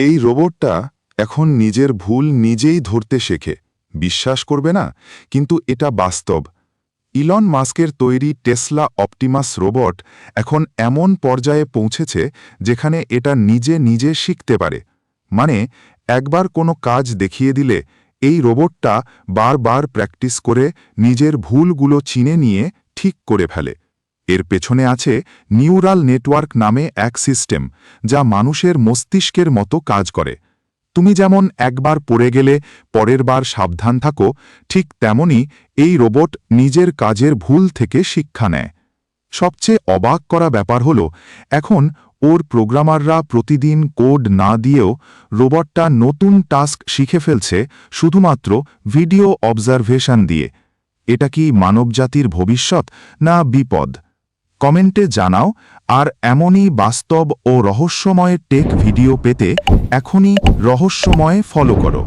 এই রোবটটা এখন নিজের ভুল নিজেই ধরতে শেখে। বিশ্বাস করবে না, কিন্তু এটা বাস্তব। ইলন মাস্কের তৈরি টেসলা অপটিমাস রোবট এখন এমন পর্যায়ে পৌঁছেছে যেখানে এটা নিজে নিজে শিখতে পারে। মানে একবার কোনো কাজ দেখিয়ে দিলে এই রোবটটা বারবার প্র্যাকটিস করে নিজের ভুলগুলো চিনে নিয়ে ঠিক করে ফেলে। এর পেছনে আছে নিউরাল নেটওয়ার্ক নামে এক সিস্টেম, যা মানুষের মস্তিষ্কের মতো কাজ করে। তুমি যেমন একবার পড়ে গেলে পরের বার সাবধান থাকো, ঠিক তেমনি এই রোবট নিজের কাজের ভুল থেকে শিক্ষা নেয়। সবচেয়ে অবাক করা ব্যাপার হল, এখন ওর প্রোগ্রামাররা প্রতিদিন কোড না দিয়েও রোবটটা নতুন টাস্ক শিখে ফেলছে শুধুমাত্র ভিডিও অবজারভেশন দিয়ে। এটা কি মানবজাতির ভবিষ্যৎ না বিপদ? কমেন্টে জানাও আর এমনই বাস্তব ও রহস্যময় টেক ভিডিও পেতে এখনই রহস্যময় ফলো করো।